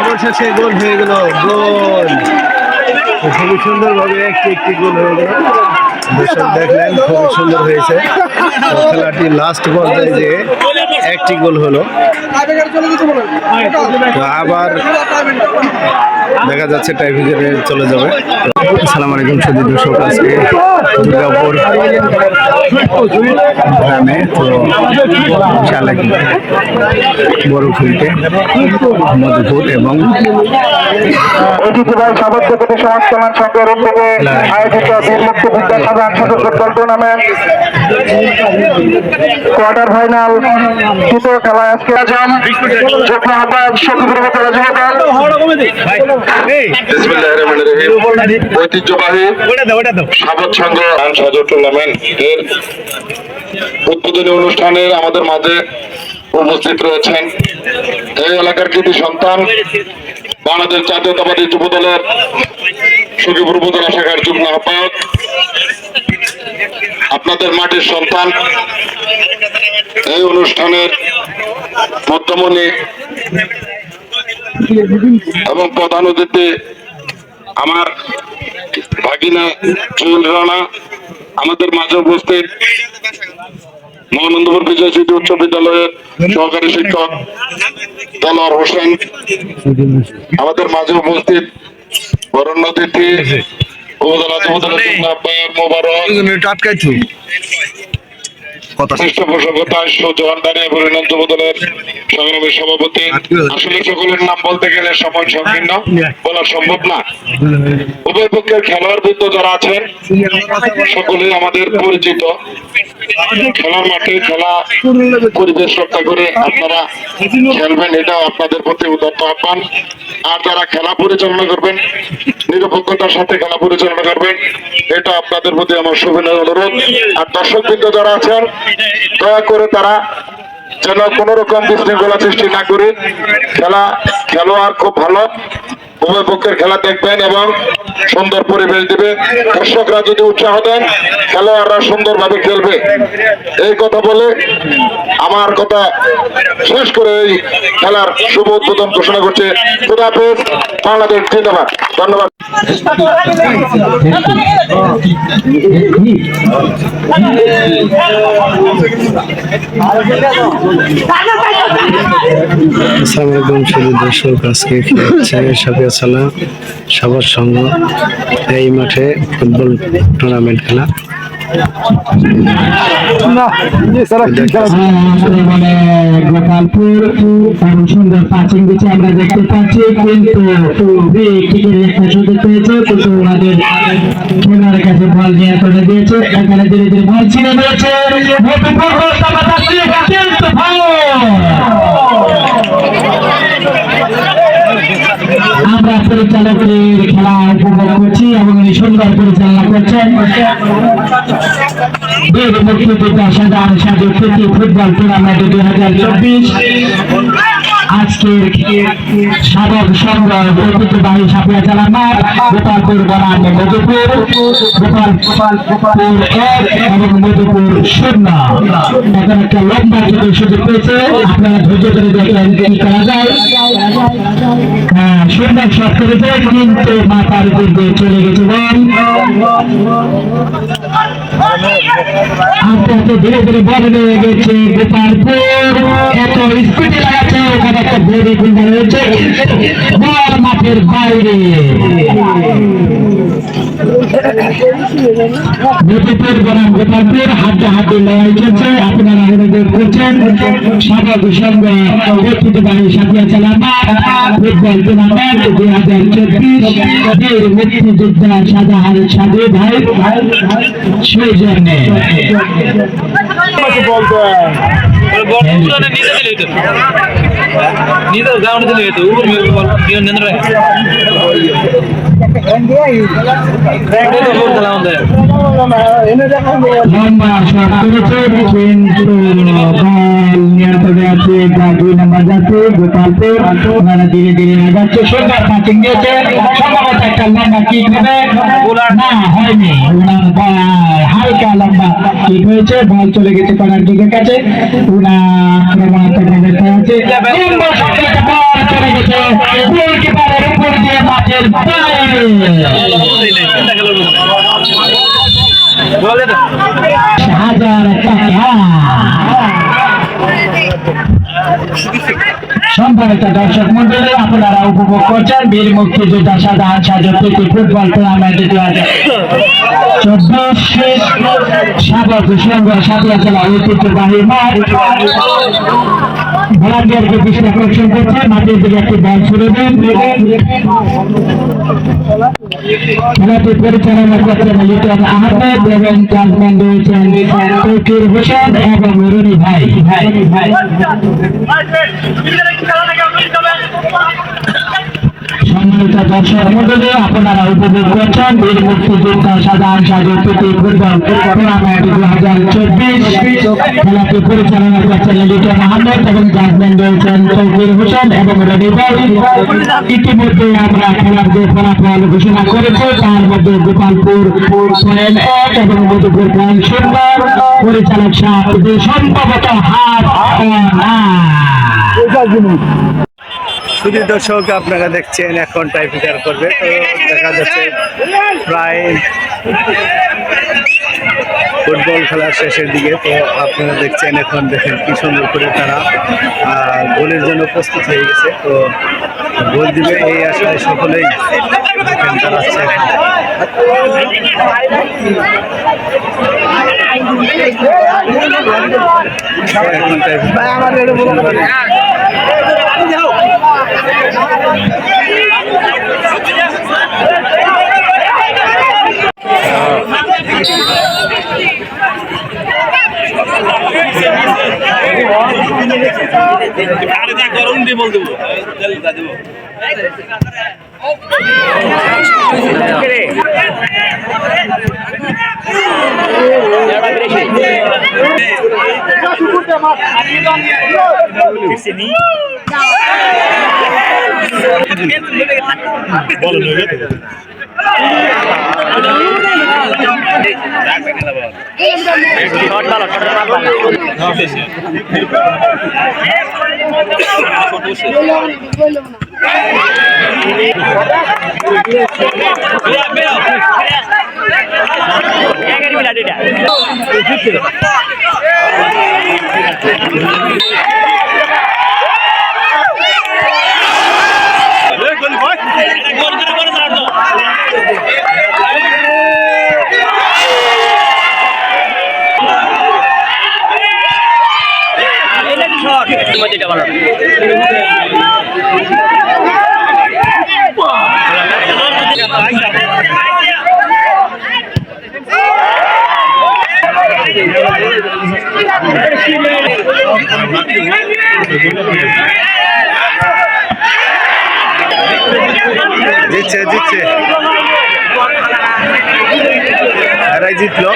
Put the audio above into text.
অবশেষে গোল হয়ে গেল, গোল। খুবই সুন্দরভাবে একটি একটি গোল হয়ে গেল। দর্শক দেখলেন, খুবই সুন্দর হয়েছে। খেলাটি লাস্ট পর্যায়ে যে একটি গোল হলো। আবার দেখা যাচ্ছে টাইফিকেটে চলে যাবে। আসসালামু আলাইকুম সুদী দর্শক আজকে দুর্গাপুর গ্রামে তো বিশাল এক বড় ফিল্ডে মধুপুর এবং ঐতিহ্যবাহী সাবেক ডেপুটি সমাজ কল্যাণ সংঘের উদ্যোগে আয়োজিত বীরমুক্তি বিদ্যাসাগর আন্তর্জাতিক ফুটবল টুর্নামেন্ট কোয়ার্টার ফাইনাল তৃতীয় খেলায় আজকে আজম যুগ্ম আহ্বায়ক শফিকুর ঐতিহ্যবাহী সাবত সংঘ উদ্বোধনী অনুষ্ঠানের আমাদের মাঝে উপস্থিত রয়েছেন। এই এলাকার কৃতি সন্তান বাংলাদেশ জাতীয়তাবাদী যুব দলের সখীপুর উপজেলা শাখার যুগ্ম আহ্বায়ক আপনাদের মাটির সন্তান। এই অনুষ্ঠানের মধ্যমণি এবং প্রধান অতিথি আমার ভাগিনা চুল রানা আমাদের মাঝে উপস্থিত মহানন্দপুর বিজয় স্মৃতি উচ্চ বিদ্যালয়ের সহকারী শিক্ষক তলোয়ার হোসেন আমাদের মাঝে উপস্থিত বরণ্য অতিথি উপজেলা মোবারক। পরিবেশ রক্ষা করে আপনারা খেলবেন এটা আপনাদের প্রতি উদাত্ত আহ্বান। আর যারা খেলা পরিচালনা করবেন, নিরপেক্ষতার সাথে খেলা পরিচালনা করবেন, এটা আপনাদের প্রতি আমার শুভেচ্ছা অনুরোধ। আর দর্শক বৃন্দ যারা আছেন দয়া করে তারা যেন কোন রকম বিশৃঙ্খলা সৃষ্টি না করে। খেলা খেলোয়াড় খুব ভালো। উভয় পক্ষের খেলা দেখবেন এবং সুন্দর পরিবেশ দিবে। দর্শকরা যদি উৎসাহ দেন, খেলোয়াড়রা সুন্দরভাবে খেলবে। এই কথা বলে আমার কথা শেষ করে এই খেলার শুভ উদ্বোধন ঘোষণা করছে। খুদাফেজ বাংলাদেশ জিন্দাবাদ। ধন্যবাদ। আসসালামু শুধু দর্শক। আজকে সালাম সবার সঙ্গ। এই মাঠে ফুটবল টুর্নামেন্ট খেলা। গোপালপুর সুন্দর পাঁচিং দিচ্ছে আমরা দেখতে পাচ্ছি কিন্তু কিকের একটা সুযোগ পেয়েছে কিন্তু ওনাদের খেলার কাছে বল নিয়ে করে দিয়েছে এখানে ধীরে ধীরে বল ছিঁড়ে দিয়েছে মধুপুর কিন্তু foul! আমরা পরিচালকের খেলা উপভোগ করছি এবং সুন্দর পরিচালনা করছেন বীর মুক্তিযোদ্ধা সাধারণ সাজু ফুটবল টুর্নামেন্ট দুই হাজার চব্বিশ। আজকের সাধক সংগ্রহ ঐতিহ্যবাহী সাপিয়া চালা মাঠ, গোপালপুর বনাম মধুপুর, গোপাল গোপালপুর এবং মধুপুর শূন্য। এখন একটা লম্বা থেকে সুযোগ পেয়েছে। আপনারা ধৈর্য ধরে দেখলেন কি করা যায়। হ্যাঁ সুন্দর শট করেছে, কিন্তু মাথার দিয়ে চলে গেছে বল। আস্তে আস্তে ধীরে ধীরে বল নিয়ে গেছে গোপালপুর। এত স্পিডে লাগাচ্ছে একটা গুন্ডা রয়েছে বল মাঠের বাইরে। হাতে হাতে লড়াই চলছে, আপনারা অনুরোধ করছেন সাবেক সঙ্গে ঐতিহ্যবাহী সাথিয়া দুই হাজার চব্বিশ মুক্তিযোদ্ধা সাজাহার সাধু ভাই, সেই জন্যে। বর্তমানে নিচে দিলে হইতো নিচে গ্রাউন্ডে দিলে হইতো উপর নিয়ন্ত্রণ রাখে লম্বা শট করেছে কিন্তু বল নিয়ন্ত্রণে আছে যা দুই নম্বর যাচ্ছে, গোপালপুর। ওনারা ধীরে ধীরে আগাচ্ছে সুন্দর পাচিং দিয়েছে। সম্ভবত একটা লম্বা কিক হবে। না, হয়নি। হালকা লম্বা কিক হয়েছে। বল চলে গেছে কর্নার কিকের কাছে। ওনার আক্রমণাত্মক অবস্থায় আছে চলে গেছে। গোলকিপারের উপর দিয়ে মাঠের বাইরে। হাজার টাকা। সম্মানিত দর্শক মন্ডলী, আপনারা উপভোগ করছেন বীর মুক্তিযোদ্ধা সাধারণ সাজা প্রীতি ফুটবল টুর্নামেন্ট দু হাজার চব্বিশ সাতলা জেলা ঐতিহ্যবাহী মাঠ। ভলান্টিয়ারকে দৃষ্টি আকর্ষণ করছে মাঠের দিকে একটি বল ছুড়ে দেন খেলাটি পরিচালনা করছেন লিটন আহমেদ এবং ক্লাসম্যান রয়েছেন তৌকির হোসেন এবং রনি ভাই ভাই ভাই সম্মানিত দর্শক মন্ডলী, আপনারা উপভোগ করছেন বীর মুক্তিযোদ্ধা সাধারণ সাগর প্রীতি ফুটবল টুর্নামেন্ট ফলাফল ঘোষণা করেছি, তার মধ্যে গোপালপুর এক এবং মধুপুর পরিচালক সম্ভবত শুধু দর্শক আপনারা দেখছেন এখন টাইপিকার করবে। তো দেখা যাচ্ছে প্রায় ফুটবল খেলার শেষের দিকে। তো আপনারা দেখছেন এখন দেখেন কি সুন্দর করে তারা গোলের জন্য প্রস্তুত হয়ে গেছে। তো গোল দিবে এই আশায় সকলেই। দেখেন দাঁড়াচ্ছে এখন। টাইপিকার আরে তা গরম দিয়ে বল দেবো জল দা দেবো গোল করে করে দাঁড় দাও জিতছে জিতছে জিতলো।